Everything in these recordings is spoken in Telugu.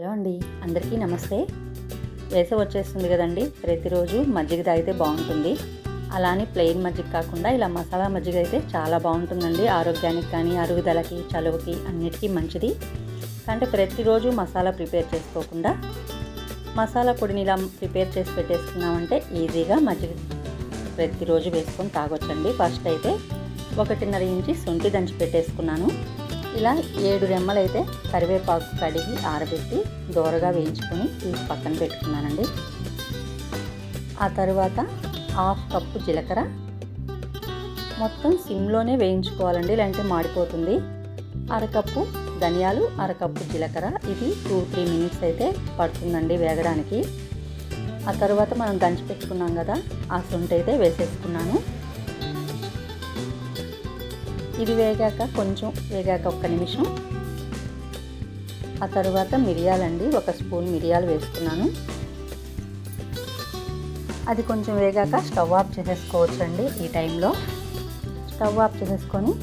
హలో అండి. అందరికీ నమస్తే. వేసవి వచ్చేస్తుంది కదండి. ప్రతిరోజు మజ్జిగ తాగితే బాగుంటుంది. అలానే ప్లెయిన్ మజ్జిగ కాకుండా ఇలా మసాలా మజ్జిగ అయితే చాలా బాగుంటుందండి. ఆరోగ్యానికి కానీ అరుగుదలకి చలువకి అన్నిటికీ మంచిది. అంటే ప్రతిరోజు మసాలా ప్రిపేర్ చేసుకోకుండా మసాలా పొడిని ఇలా ప్రిపేర్ చేసి పెట్టేసుకున్నామంటే ఈజీగా మజ్జిగ ప్రతిరోజు వేసుకొని తాగొచ్చండి. ఫస్ట్ అయితే ఒకటిన్నర ఇంచి శొంఠి దంచి పెట్టేసుకున్నాను. ఇలా ఏడు రెమ్మలు అయితే కరివేపాకు కడిగి ఆరబెట్టి దోరగా వేయించుకొని తీసి పక్కన పెట్టుకున్నానండి. ఆ తర్వాత హాఫ్ కప్పు జీలకర్ర. మొత్తం సిమ్లోనే వేయించుకోవాలండి లేదంటే మాడిపోతుంది. అరకప్పు ధనియాలు అరకప్పు జీలకర్ర. ఇది టూ త్రీ మినిట్స్ అయితే పడుతుందండి వేగడానికి. ఆ తర్వాత మనం దంచి పెట్టుకున్నాం కదా ఆ సొంట అయితే వేసేసుకున్నాను. ఇది వేగాక కొంచెం వేగాక ఒక్క నిమిషం. ఆ తర్వాత మిరియాలండి ఒక స్పూన్ మిరియాలు వేసుకున్నాను. అది కొంచెం వేగాక స్టవ్ ఆఫ్ చేసేసుకోవచ్చండి ఈ టైంలో. స్టవ్ ఆఫ్ చేసేసుకొని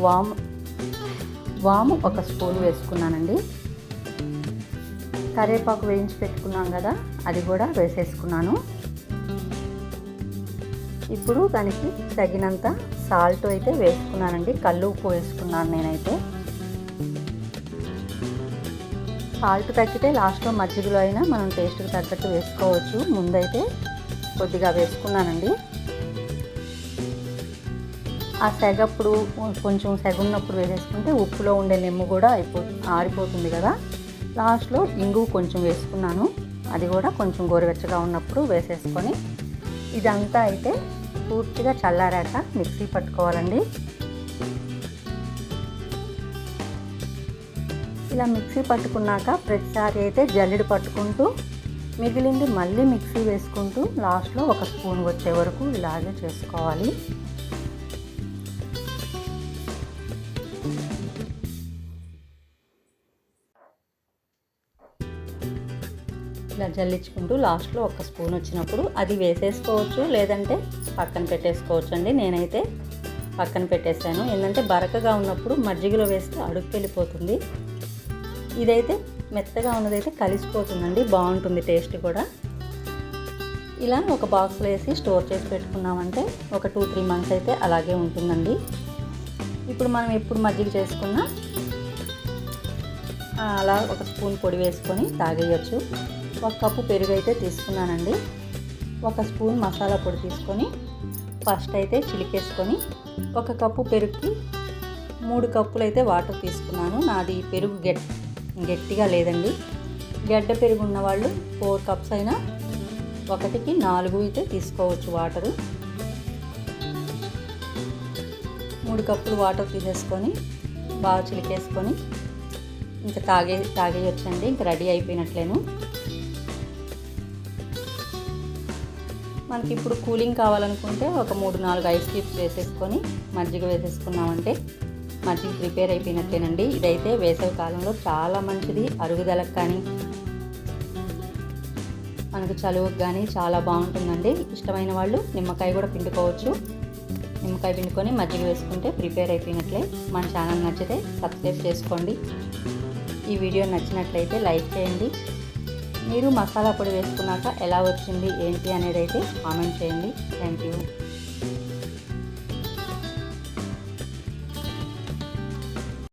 వామ్ వాము ఒక స్పూన్ వేసుకున్నానండి. కరివేపాకు వేయించి పెట్టుకున్నాం కదా అది కూడా వేసేసుకున్నాను. ఇప్పుడు దానికి తగినంత సాల్ట్ అయితే వేసుకున్నానండి. కళ్ళు ఉప్పు వేసుకున్నాను నేనైతే. సాల్ట్ తగ్గితే లాస్ట్లో మజ్జిగలో అయినా మనం టేస్ట్కి తగ్గట్టు వేసుకోవచ్చు. ముందైతే కొద్దిగా వేసుకున్నానండి. ఆ సెగప్పుడు కొంచెం సెగ ఉన్నప్పుడు వేసేసుకుంటే ఉప్పులో ఉండే నిమ్ము కూడా అయిపో ఆరిపోతుంది కదా. లాస్ట్లో ఇంగు కొంచెం వేసుకున్నాను. అది కూడా కొంచెం గోరువెచ్చగా ఉన్నప్పుడు వేసేసుకొని ఇదంతా అయితే పూర్తిగా చల్లారాక మిక్సీ పట్టుకోవాలండి. ఇలా మిక్సీ పట్టుకున్నాక ప్రతిసారి అయితే జల్లెడు పట్టుకుంటూ మిగిలింది మళ్ళీ మిక్సీ వేసుకుంటూ లాస్ట్లో ఒక స్పూన్ వచ్చే వరకు ఇలాగే చేసుకోవాలి. ఇలా జల్లించుకుంటూ లాస్ట్లో ఒక స్పూన్ వచ్చినప్పుడు అది వేసేసుకోవచ్చు లేదంటే పక్కన పెట్టేసుకోవచ్చు అండి. నేనైతే పక్కన పెట్టేశాను. ఏంటంటే బరకగా ఉన్నప్పుడు మజ్జిగలో వేస్తే అడుగు వెళ్ళిపోతుంది. ఇదైతే మెత్తగా ఉన్నదైతే కలిసిపోతుందండి. బాగుంటుంది టేస్ట్ కూడా. ఇలా ఒక బాక్స్లో వేసి స్టోర్ చేసి పెట్టుకున్నామంటే ఒక టూ త్రీ మంత్స్ అయితే అలాగే ఉంటుందండి. ఇప్పుడు మనం ఎప్పుడు మజ్జిగ చేసుకున్నా అలా ఒక స్పూన్ పొడి వేసుకొని తాగేయచ్చు. ఒక కప్పు పెరుగు అయితే తీసుకున్నానండి. ఒక స్పూన్ మసాలా పొడి తీసుకొని ఫస్ట్ అయితే చిలికేసుకొని ఒక కప్పు పెరుగుకి మూడు కప్పులు అయితే వాటర్ తీసుకున్నాను. నాది పెరుగు గెట్ గట్టిగా లేదండి. గడ్డ పెరుగు ఉన్న వాళ్ళు ఫోర్ కప్స్ అయినా ఒకటికి నాలుగు అయితే తీసుకోవచ్చు వాటరు. మూడు కప్పులు వాటర్ తీసేసుకొని బాగా చిలికేసుకొని ఇంకా తాగే తాగేయొచ్చండి. ఇంకా రెడీ అయిపోయినట్లేను. మనకి ఇప్పుడు కూలింగ్ కావాలనుకుంటే ఒక మూడు నాలుగు ఐస్ క్యూబ్స్ వేసేసుకొని మజ్జిగ వేసేసుకున్నామంటే మజ్జిగ ప్రిపేర్ అయిపోయినట్లేనండి ఇదైతే వేసవి కాలంలో చాలా మంచిది. అరుగుదలకు కానీ మనకు చలువుకు కానీ చాలా బాగుంటుందండి. ఇష్టమైన వాళ్ళు నిమ్మకాయ కూడా పిండుకోవచ్చు. నిమ్మకాయ పిండుకొని మజ్జిగ వేసుకుంటే ప్రిపేర్ అయిపోయినట్లే. మన ఛానల్ నచ్చితే సబ్స్క్రైబ్ చేసుకోండి. ఈ వీడియో నచ్చినట్లయితే లైక్ చేయండి. మీరు మసాలా పొడి వేసుకున్నాక ఎలా వచ్చింది ఏంటి అనేది అయితే కామెంట్ చేయండి. Thank you